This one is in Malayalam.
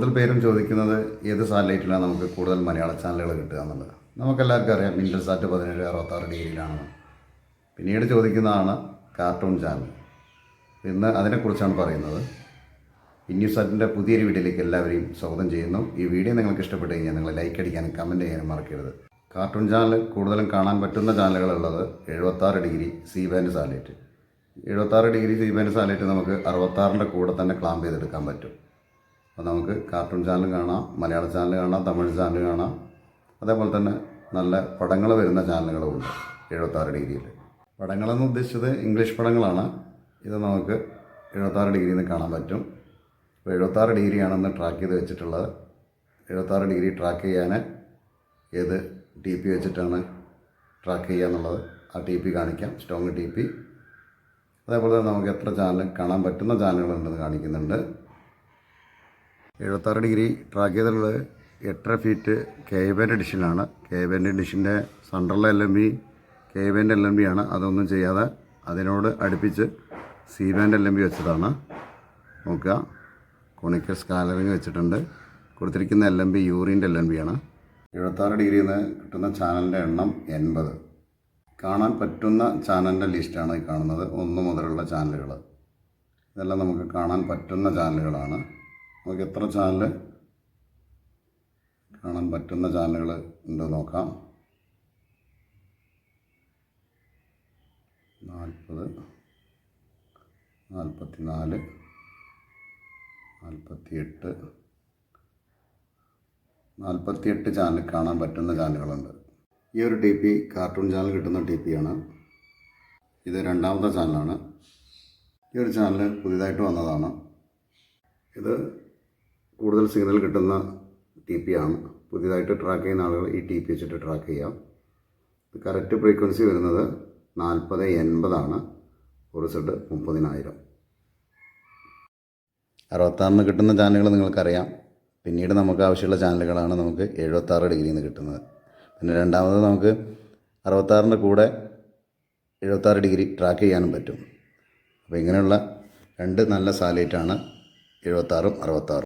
കൂടുതൽ പേരും ചോദിക്കുന്നത് ഏത് സാറ്റലൈറ്റിലാണ് നമുക്ക് കൂടുതൽ മലയാള ചാനലുകൾ കിട്ടുക എന്നുള്ളത്? നമുക്കെല്ലാവർക്കും അറിയാം മിൻഡൽ സാറ്റ് പതിനേഴ് അറുപത്താറ് ഡിഗ്രിയിലാണെന്ന് പിന്നീട് ചോദിക്കുന്നതാണ് കാർട്ടൂൺ ചാനൽ. ഇന്ന് അതിനെക്കുറിച്ചാണ് പറയുന്നത്. ഇന്യൂസാറ്റിന്റെ പുതിയൊരു വീഡിയോയിലേക്ക് എല്ലാവരെയും സ്വാഗതം ചെയ്യുന്നു. ഈ വീഡിയോ നിങ്ങൾക്ക് ഇഷ്ടപ്പെട്ട് കഴിഞ്ഞാൽ നിങ്ങൾ ലൈക്ക് അടിക്കാനും കമന്റ് ചെയ്യാനും മറക്കരുത്. കാർട്ടൂൺ ചാനൽ കൂടുതലും കാണാൻ പറ്റുന്ന ചാനലുകളുള്ളത് എഴുപത്താറ് ഡിഗ്രി സി ബാൻഡ് സാറ്റലൈറ്റ്. എഴുപത്താറ് ഡിഗ്രി സി ബാൻഡ് സാറ്റലൈറ്റ് നമുക്ക് അറുപത്താറിന്റെ കൂടെ തന്നെ ക്ലാമ്പ് ചെയ്തെടുക്കാൻ പറ്റും. അപ്പോൾ നമുക്ക് കാർട്ടൂൺ ചാനൽ കാണാം മലയാള ചാനൽ കാണാം തമിഴ് ചാനൽ കാണാം. അതേപോലെ തന്നെ നല്ല പടങ്ങൾ വരുന്ന ചാനലുകളും ഉണ്ട് എഴുപത്താറ് ഡിഗ്രിയിൽ. പടങ്ങളെന്ന് ഉദ്ദേശിച്ചത് ഇംഗ്ലീഷ് പടങ്ങളാണ്. ഇത് നമുക്ക് എഴുപത്താറ് ഡിഗ്രിയിൽ നിന്ന് കാണാൻ പറ്റും. അപ്പോൾ എഴുപത്താറ് ഡിഗ്രിയാണെന്ന് ട്രാക്ക് ചെയ്ത് വെച്ചിട്ടുള്ളത്. എഴുപത്താറ് ഡിഗ്രി ട്രാക്ക് ചെയ്യാൻ ഏത് ടി പി വെച്ചിട്ടാണ് ട്രാക്ക് ചെയ്യുക എന്നുള്ളത് ആ ടി പി കാണിക്കാം സ്ട്രോങ് ടി പി അതേപോലെ തന്നെ നമുക്ക് എത്ര ചാനൽ കാണാൻ പറ്റുന്ന ചാനലുകളുണ്ടെന്ന് കാണിക്കുന്നുണ്ട്. എഴുപത്താറ് ഡിഗ്രി ട്രാക്ക് ചെയ്തിട്ടുള്ളത് എട്ടര ഫീറ്റ് കെ ബാൻഡ് എഡിഷനാണ് കെ ബാൻഡ് എഡിഷന്റെ central L M B K band L M B ആണ്. അതൊന്നും ചെയ്യാതെ അതിനോട് അടുപ്പിച്ച് C band L M B വെച്ചതാണ്. നോക്കുക. കോണിക്കൽ സ്കാലറിങ് വെച്ചിട്ടുണ്ട്. കൊടുത്തിരിക്കുന്ന എൽ എം ബി യൂറിന്റെ എൽ എം ബി ആണ്. എഴുപത്താറ് ഡിഗ്രിയിൽ നിന്ന് കിട്ടുന്ന ചാനലിന്റെ എണ്ണം എൺപത്. കാണാൻ പറ്റുന്ന ചാനലിന്റെ ലിസ്റ്റാണ് ഈ കാണുന്നത്. ഒന്ന് മുതലുള്ള ചാനലുകൾ ഇതെല്ലാം നമുക്ക് കാണാൻ പറ്റുന്ന ചാനലുകളാണ് നമുക്ക് എത്ര ചാനൽ കാണാൻ പറ്റുന്ന ചാനലുകൾ ഉണ്ടോ നോക്കാം. നാൽപ്പത് നാൽപ്പത്തി നാല് നാൽപ്പത്തിയെട്ട് നാൽപ്പത്തിയെട്ട് ചാനൽ കാണാൻ പറ്റുന്ന ചാനലുകളുണ്ട്. ഈ ഒരു ടി പി കാർട്ടൂൺ ചാനൽ കിട്ടുന്ന ടി പി ആണ്. ഇത് രണ്ടാമത്തെ ചാനലാണ്. ഈ ഒരു ചാനൽ പുതിയതായിട്ട് വന്നതാണ്. ഇത് കൂടുതൽ സിഗ്നൽ കിട്ടുന്ന ടി പി ആണ്. പുതിയതായിട്ട് ട്രാക്ക് ചെയ്യുന്ന ആളുകൾ ഈ ടി പി വെച്ചിട്ട് ട്രാക്ക് ചെയ്യാം. കറക്റ്റ് ഫ്രീക്വൻസി വരുന്നത് നാൽപ്പത് എൺപതാണ് ഒരു സെഡ് മുപ്പതിനായിരം. അറുപത്താറിന് കിട്ടുന്ന ചാനലുകൾ നിങ്ങൾക്കറിയാം. പിന്നീട് നമുക്ക് ആവശ്യമുള്ള ചാനലുകളാണ് നമുക്ക് എഴുപത്താറ് ഡിഗ്രിയിൽ നിന്ന് കിട്ടുന്നത്. പിന്നെ രണ്ടാമത് നമുക്ക് അറുപത്താറിന്റെ കൂടെ എഴുപത്താറ് ഡിഗ്രി ട്രാക്ക് ചെയ്യാനും പറ്റും. അപ്പോൾ ഇങ്ങനെയുള്ള രണ്ട് നല്ല സാറ്റലൈറ്റാണ് എഴുപത്താറും അറുപത്താറും.